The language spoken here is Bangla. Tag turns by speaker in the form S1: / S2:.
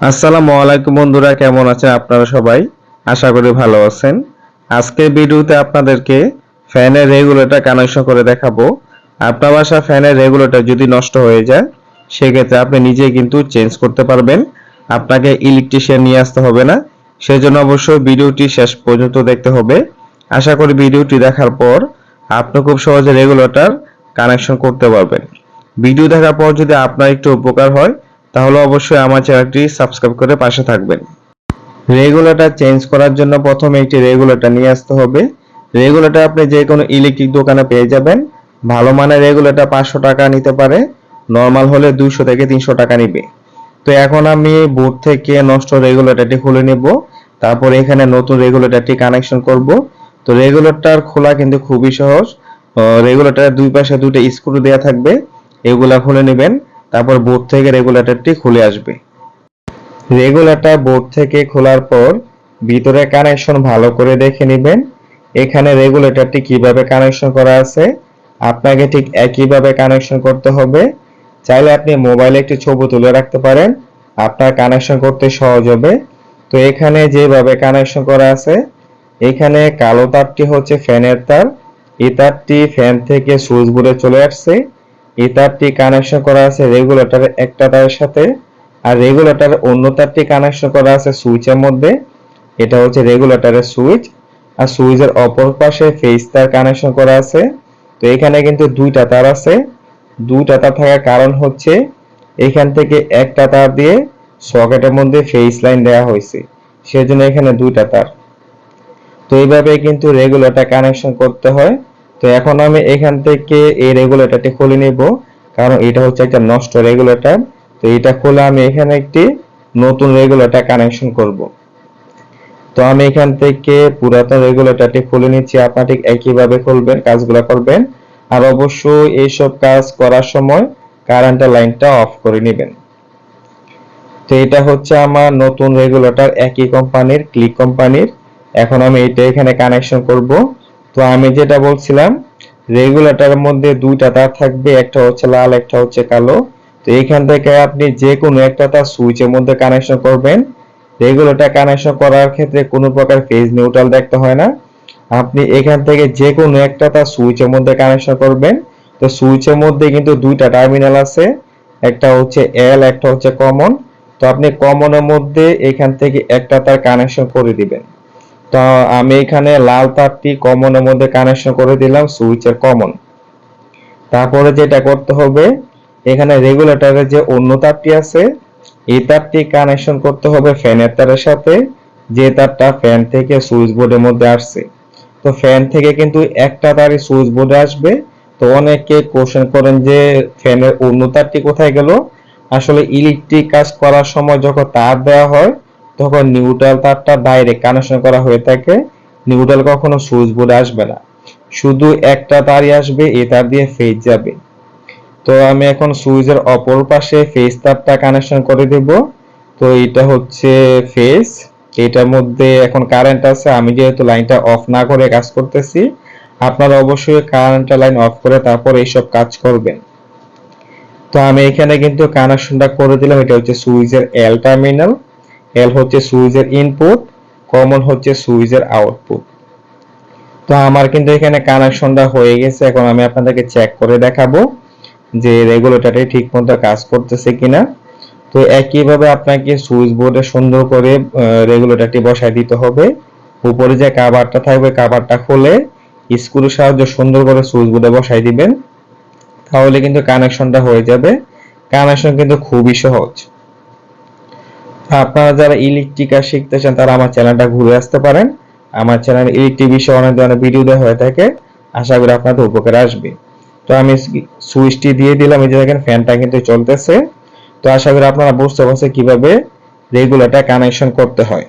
S1: আসসালামু আলাইকুম বন্ধুরা, কেমন আছেন আপনারা সবাই? আশা করি ভালো আছেন। আজকের ভিডিওতে আপনাদেরকে ফ্যানের রেগুলেটর কানেকশন করে দেখাবো। আপনার বাসা ফ্যানের রেগুলেটর যদি নষ্ট হয়ে যায়, সেক্ষেত্রে আপনি নিজে কিন্তু চেঞ্জ করতে পারবেন। আপনাকে ইলেকট্রিশিয়ান নিয়ে আসতে হবে না। সেজন্য অবশ্যই ভিডিওটি শেষ পর্যন্ত দেখতে হবে। আশা করি ভিডিওটি দেখার পর আপনি খুব সহজে রেগুলেটর কানেকশন করতে পারবেন। ভিডিও দেখার পর যদি আপনার একটু উপকার হয় তাহলে অবশ্যই আমার চ্যানেলটি সাবস্ক্রাইব করে পাশে থাকবেন। রেগুলেটর চেঞ্জ করার জন্য প্রথমে একটি রেগুলেটর নিয়ে আসতে হবে। রেগুলেটর আপনি যে কোনো ইলেকট্রিক দোকানে পেয়ে যাবেন। ভালো মানের রেগুলেটর পাঁচশো টাকা নিতে পারে। নর্মাল হলে দুইশো থেকে তিনশো টাকা নিবে। তো এখন আমি বোর্ড থেকে নষ্ট রেগুলেটরটি খুলে নেব। তারপর এখানে নতুন রেগুলেটরটি কানেকশন করব। তো রেগুলেটর খোলা কিন্তু খুবই সহজ। রেগুলেটরের দুই পাশে দুটো স্ক্রু দেওয়া থাকবে। এগুলা খুলে নেবেন। তারপর বোর্ড থেকে রেগুলেটরটি খুলে আসবে। রেগুলেটর বোর্ড থেকে খোলার পর ভিতরে কানেকশন ভালো করে দেখে নেবেন, এখানে রেগুলেটরটি কীভাবে কানেকশন করা আছে, আপনাকে ঠিক একইভাবে কানেকশন করতে হবে। চাইলে আপনি মোবাইলে একটি ছবি তুলে রাখতে পারেন, আপনার কানেকশন করতে সহজ হবে। তো এখানে যেভাবে কানেকশন করা আছে, এখানে কালো তারটি হচ্ছে ফ্যানের তার, এই তারটি ফ্যান থেকে সুইচ বোর্ডে চলে আসছে। এই তারটি কানেকশন করা আছে রেগুলেটরের একটা তারের সাথে, আর রেগুলেটরের অন্য তারটি কানেকশন করা আছে সুইচের মধ্যে। এটা হচ্ছে রেগুলেটরের সুইচ আর সুইচের অপর পাশে ফেস তার কানেকশন করা আছে। তো এখানে কিন্তু দুইটা তার আছে। দুইটা তার থাকার কারণ হচ্ছে, এখান থেকে একটা তার দিয়ে সকেটের মধ্যে ফেস লাইন দেওয়া হয়েছে। সেজন্য এখানে দুইটা তার। তো এইভাবে কিন্তু রেগুলেটর কানেকশন করতে হয়। তো এখন আমি এখান থেকে এই রেগুলেটরটি খুলে নিব, কারণ এটা হচ্ছে একটা নষ্ট রেগুলেটর তো এটা খুলে আমি এখানে একটি নতুন রেগুলেটর কানেকশন করব। তো আমি এখান থেকে পুরাতন রেগুলেটরটি খুলে নিচ্ছি, আপনারা ঠিক একইভাবে খুলবেন, কাজগুলো করবেন। আর অবশ্যই এইসব কাজ করার সময় কারেন্টের লাইনটা অফ করে নেবেন। তো এটা হচ্ছে আমার নতুন রেগুলেটর একই কোম্পানির ক্লিক কোম্পানির এখন আমি এটা এখানে কানেকশন করব। তো আমি যেটা বলছিলাম, রেগুলেটরের মধ্যে দুইটা তার থাকবে, একটা হচ্ছে লাল, একটা হচ্ছে কালো। তো এখান থেকে আপনি যে কোনো একটা তার সুইচের মধ্যে কানেকশন করবেন। রেগুলেটর কানেকশন করার ক্ষেত্রে কোনো প্রকার ফেজ নিউট্রাল দেখতে হয় না। আপনি এখান থেকে যে কোনো একটা তার সুইচের মধ্যে কানেকশন করবেন। তো সুইচের মধ্যে কিন্তু দুইটা টার্মিনাল আছে, একটা হচ্ছে এল একটা হচ্ছে কমন তো আপনি কমনের মধ্যে এখান থেকে একটা তার কানেকশন করে দিবেন। তো আমি এখানে লাল তারটি কমনের মধ্যে কানেকশন করে দিলাম সুইচের কমন তারপরে যেটা করতে হবে, এখানে রেগুলেটরের যে অন্য তারটি আছে, এই তারটি কানেকশন করতে হবে ফ্যানের তারের সাথে, যে তারটা ফ্যান থেকে সুইচ বোর্ডের মধ্যে আসছে। তো ফ্যান থেকে কিন্তু একটা তারই সুইচ বোর্ডে আসবে, তো অনেকে কোশ্চেন করেন যে ফ্যানের অন্য তারটি কোথায় গেল? আসলে ইলেকট্রিক কাজ করার সময় যখন তার দেওয়া হয় তখন নিউট্রাল তারটা ডাইরেক্ট কানেকশন করা হয়ে থাকে নিউট্রাল কখনো সুইচ বোর্ডে আসবে না। শুধু একটা তারই আসবে, এই তার দিয়ে ফেজ যাবে। তো আমি এখন সুইচের অপর পাশে ফেজ তারটা কানেকশন করে দেব। তো এটা হচ্ছে ফেজ এটার মধ্যে এখন কারেন্ট আছে, আমি যেহেতু লাইনটা অফ না করে কাজ করতেছি, আপনারা অবশ্যই কারেন্টের লাইন অফ করে তারপর এইসব কাজ করবেন। তো আমি এখানে কিন্তু কানেকশনটা করে দিলাম, এটা হচ্ছে সুইচের এল টার্মিনাল এল হচ্ছে সুইচের ইনপুট কমন হচ্ছে সুইচের আউটপুট তো আমার কিন্তু এখানে কানেকশনটা হয়ে গেছে, এখন আমি আপনাদেরকে চেক করে দেখাবো যে রেগুলেটরটি ঠিক মতো কাজ করতেছে কিনা। তো একইভাবে আপনাকে সুইচ বোর্ডে সুন্দর করে রেগুলেটরটি বসায় দিতে হবে। উপরে যে কাভারটা থাকবে কাভারটা খুলে স্ক্রুর সাহায্যে সুন্দর করে সুইচ বোর্ডে বসাই দিবেন। তাহলে কিন্তু কানেকশনটা হয়ে যাবে। কানেকশন কিন্তু খুবই সহজ। আপনারা যারা ইলেকট্রিক শিখতে চান, তারা আমার চ্যানেলটা ঘুরে আসতে পারেন। আমার চ্যানেলে ইলেকট্রিক বিষয়ে অনেক ধরনের ভিডিও দেওয়া হয়ে থাকে। আশা করি আপনাদের উপকার আসবে। তো আমি সুইচটি দিয়ে দিলাম, এই যে দেখেন ফ্যানটা কিন্তু চলতেছে। তো আশা করি আপনারা বুঝতে পারছেন কীভাবে রেগুলেটর কানেকশন করতে হয়।